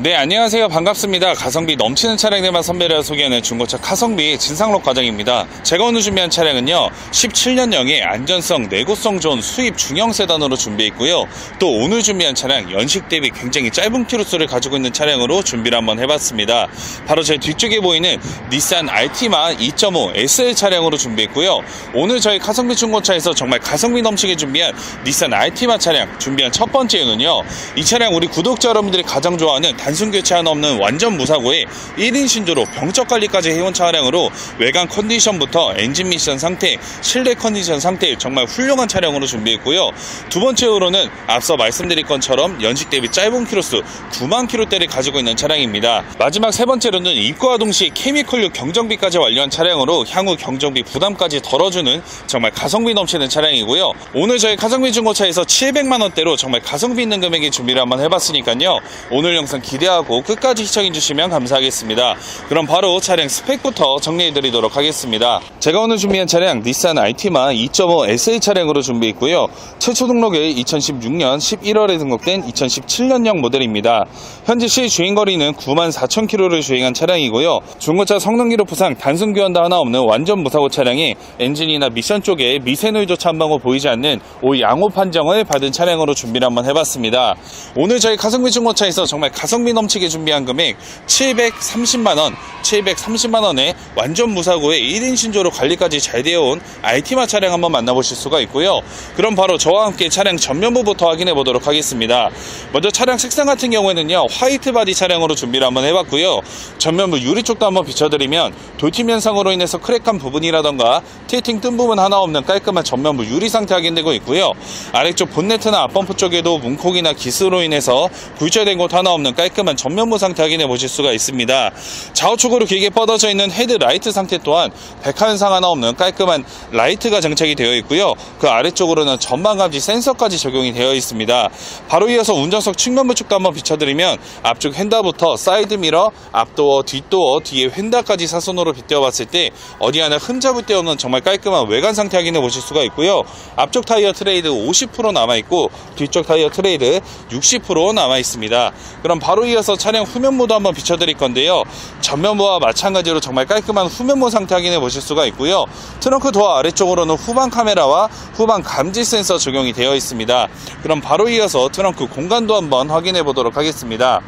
네, 안녕하세요. 반갑습니다. 가성비 넘치는 차량들만 선별해 소개하는 중고차 카성비 진상록 과장입니다. 제가 오늘 준비한 차량은요, 17년형의 안전성, 내구성 좋은 수입 중형 세단으로 준비했고요. 또 오늘 준비한 차량, 연식 대비 굉장히 짧은 키로수를 가지고 있는 차량으로 준비를 한번 해봤습니다. 바로 제 뒤쪽에 보이는 닛산 알티마 2.5 SL 차량으로 준비했고요. 오늘 저희 카성비 중고차에서 정말 가성비 넘치게 준비한 닛산 알티마 차량 준비한 첫 번째 이유는요, 이 차량 우리 구독자 여러분들이 가장 좋아하는 단순 교체 하나 없는 완전 무사고에 1인 신조로 병적 관리까지 해온 차량으로 외관 컨디션부터 엔진 미션 상태, 실내 컨디션 상태 정말 훌륭한 차량으로 준비했고요. 두 번째로는 앞서 말씀드린 것처럼 연식 대비 짧은 키로수 9만 킬로대를 가지고 있는 차량입니다. 마지막 세 번째로는 입고와 동시에 케미컬류 경정비까지 완료한 차량으로 향후 경정비 부담까지 덜어주는 정말 가성비 넘치는 차량이고요. 오늘 저희 가성비 중고차에서 700만 원대로 정말 가성비 있는 금액의 준비를 한번 해봤으니까요. 오늘 영상 기 대하고 끝까지 시청해 주시면 감사하겠습니다. 그럼 바로 차량 스펙부터 정리해 드리도록 하겠습니다. 제가 오늘 준비한 차량 닛산 알티마 2.5 SL 차량으로 준비했고요. 최초 등록일 2016년 11월에 등록된 2017년형 모델입니다. 현재 시 주행거리는 9만 4천 킬로를 주행한 차량이고요. 중고차 성능 기록부상 단순 교환도 하나 없는 완전 무사고 차량이 엔진이나 미션 쪽에 미세노이조차 한 방울 보이지 않는 오 양호 판정을 받은 차량으로 준비를 한번 해봤습니다. 오늘 저희 가성비 중고차에서 정말 가성 비 넘치게 준비한 금액 730만원, 730만원에 완전 무사고에 1인 신조로 관리까지 잘 되어 온 알티마 차량 한번 만나보실 수가 있고요. 그럼 바로 저와 함께 차량 전면부부터 확인해 보도록 하겠습니다. 먼저 차량 색상 같은 경우에는요, 화이트 바디 차량으로 준비를 한번 해봤고요. 전면부 유리 쪽도 한번 비춰드리면 돌팀 현상으로 인해서 크랙한 부분이라던가 티팅 뜬 부분 하나 없는 깔끔한 전면부 유리 상태 확인되고 있고요. 아래쪽 본네트나 앞범프 쪽에도 문콕이나 기스로 인해서 굴절된 곳 하나 없는 깔끔한 전면부 상태 확인해 보실 수가 있습니다. 좌우측으로 길게 뻗어져 있는 헤드 라이트 상태 또한 백화 현상 하나 없는 깔끔한 라이트가 장착이 되어 있고요. 그 아래쪽으로는 전방 감지 센서까지 적용이 되어 있습니다. 바로 이어서 운전석 측면부 쪽도 한번 비춰드리면 앞쪽 휀다부터 사이드 미러, 앞도어, 뒷도어, 뒤에 휀다까지 사선으로 빗대어 봤을 때 어디 하나 흠잡을 데 없는 정말 깔끔한 외관 상태 확인해 보실 수가 있고요. 앞쪽 타이어 트레이드 50% 남아 있고 뒤쪽 타이어 트레이드 60% 남아 있습니다. 그럼 바로 이어서 차량 후면부도 한번 비춰드릴 건데요. 전면부와 마찬가지로 정말 깔끔한 후면부 상태 확인해 보실 수가 있고요. 트렁크 도어 아래쪽으로는 후방 카메라와 후방 감지 센서 적용이 되어 있습니다. 그럼 바로 이어서 트렁크 공간도 한번 확인해 보도록 하겠습니다.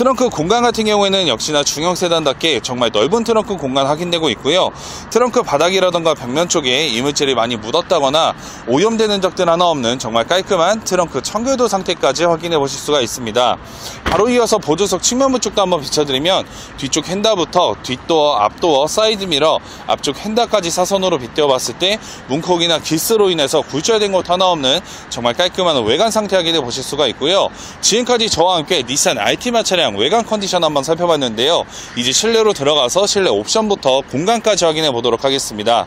트렁크 공간 같은 경우에는 역시나 중형 세단답게 정말 넓은 트렁크 공간 확인되고 있고요. 트렁크 바닥이라던가 벽면 쪽에 이물질이 많이 묻었다거나 오염되는 적들 하나 없는 정말 깔끔한 트렁크 청결도 상태까지 확인해 보실 수가 있습니다. 바로 이어서 보조석 측면부 쪽도 한번 비춰드리면 뒤쪽 핸다부터 뒷도어, 앞도어, 사이드 미러, 앞쪽 핸다까지 사선으로 빗대어 봤을 때 문콕이나 기스로 인해서 굴절된 곳 하나 없는 정말 깔끔한 외관 상태 확인해 보실 수가 있고요. 지금까지 저와 함께 닛산 알티마 차량 외관 컨디션 한번 살펴봤는데요. 이제 실내로 들어가서 실내 옵션부터 공간까지 확인해 보도록 하겠습니다.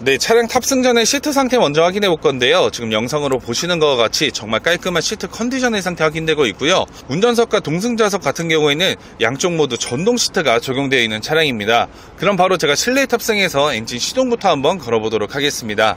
네, 차량 탑승 전에 시트 상태 먼저 확인해 볼 건데요. 지금 영상으로 보시는 것과 같이 정말 깔끔한 시트 컨디션의 상태 확인되고 있고요. 운전석과 동승자석 같은 경우에는 양쪽 모두 전동 시트가 적용되어 있는 차량입니다. 그럼 바로 제가 실내 탑승해서 엔진 시동부터 한번 걸어보도록 하겠습니다.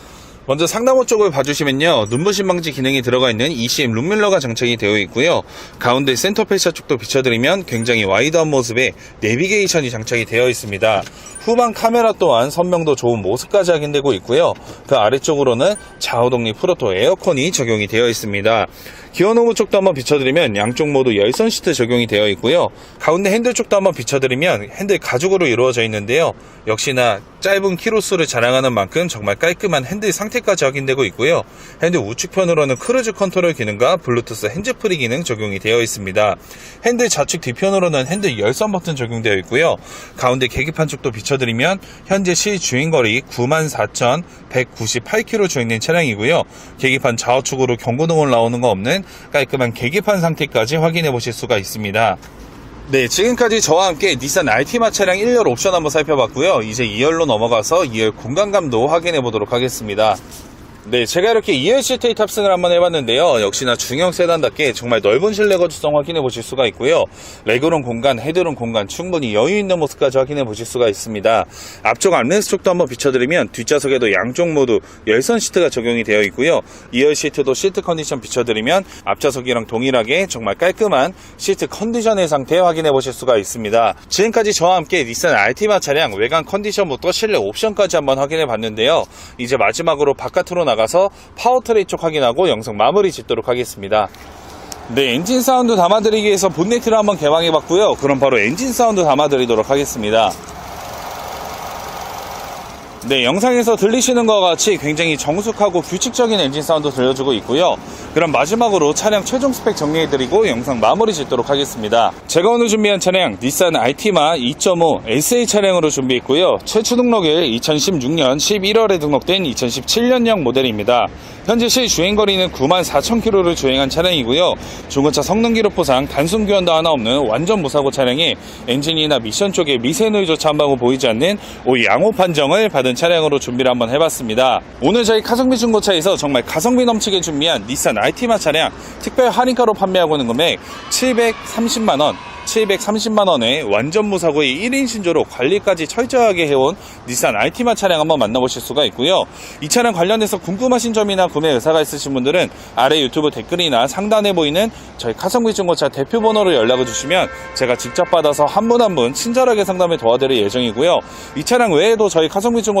먼저 상단부 쪽을 봐주시면요. 눈부신 방지 기능이 들어가 있는 ECM 룸밀러가 장착이 되어 있고요. 가운데 센터 패셔 쪽도 비춰드리면 굉장히 와이드한 모습의 내비게이션이 장착이 되어 있습니다. 후방 카메라 또한 선명도 좋은 모습까지 확인되고 있고요. 그 아래쪽으로는 좌우 독립 프로토 에어컨이 적용이 되어 있습니다. 기어 노브 쪽도 한번 비춰드리면 양쪽 모두 열선 시트 적용이 되어 있고요. 가운데 핸들 쪽도 한번 비춰드리면 핸들 가죽으로 이루어져 있는데요. 역시나 짧은 키로수를 자랑하는 만큼 정말 깔끔한 핸들 상태 상태까지 확인되고 있고요. 핸드 우측편으로는 크루즈 컨트롤 기능과 블루투스 핸즈프리 기능 적용이 되어 있습니다. 핸드 좌측 뒤편으로는 핸드 열선 버튼 적용되어 있고요. 가운데 계기판 쪽도 비춰드리면 현재 시 주행거리 94,198km 주행된 차량이고요. 계기판 좌우측으로 경고등을 나오는 거 없는 깔끔한 계기판 상태까지 확인해 보실 수가 있습니다. 네, 지금까지 저와 함께 닛산 알티마 차량 1열 옵션 한번 살펴봤고요. 이제 2열로 넘어가서 2열 공간감도 확인해 보도록 하겠습니다. 네, 제가 이렇게 2열 시트에 탑승을 한번 해봤는데요. 역시나 중형 세단답게 정말 넓은 실내 거주성 확인해 보실 수가 있고요. 레그룸 공간, 헤드룸 공간 충분히 여유 있는 모습까지 확인해 보실 수가 있습니다. 앞쪽 암레스 쪽도 한번 비춰드리면 뒷좌석에도 양쪽 모두 열선 시트가 적용이 되어 있고요. 2열 시트도 시트 컨디션 비춰드리면 앞좌석이랑 동일하게 정말 깔끔한 시트 컨디션의 상태 확인해 보실 수가 있습니다. 지금까지 저와 함께 닛산 알티마 차량 외관 컨디션부터 실내 옵션까지 한번 확인해 봤는데요. 이제 마지막으로 바깥으로 나 가서 파워트레이 쪽 확인하고 영상 마무리 짓도록 하겠습니다. 네, 엔진 사운드 담아드리기 위해서 본네트를 한번 개방해 봤고요. 그럼 바로 엔진 사운드 담아드리도록 하겠습니다. 네, 영상에서 들리시는 것과 같이 굉장히 정숙하고 규칙적인 엔진 사운드 들려주고 있고요. 그럼 마지막으로 차량 최종 스펙 정리해드리고 영상 마무리 짓도록 하겠습니다. 제가 오늘 준비한 차량 닛산 알티마 2.5 SA 차량으로 준비했고요. 최초 등록일 2016년 11월에 등록된 2017년형 모델입니다. 현재 시 주행거리는 94,000km를 주행한 차량이고요. 중고차 성능 기록부상 단순 교환도 하나 없는 완전 무사고 차량이 엔진이나 미션 쪽에 미세 노이조차 한 방울 보이지 않는 오 양호 판정을 받은 차량으로 준비를 한번 해봤습니다. 오늘 저희 가성비 중고차에서 정말 가성비 넘치게 준비한 닛산 알티마 차량 특별 할인가로 판매하고 있는 금액 730만원 730만원에 완전 무사고의 1인 신조로 관리까지 철저하게 해온 닛산 알티마 차량 한번 만나보실 수가 있고요. 이 차량 관련해서 궁금하신 점이나 구매 의사가 있으신 분들은 아래 유튜브 댓글이나 상단에 보이는 저희 카성비 중고차 대표 번호로 연락을 주시면 제가 직접 받아서 한 분 한분 친절하게 상담에 도와드릴 예정이고요. 이 차량 외에도 저희 카성비 중고차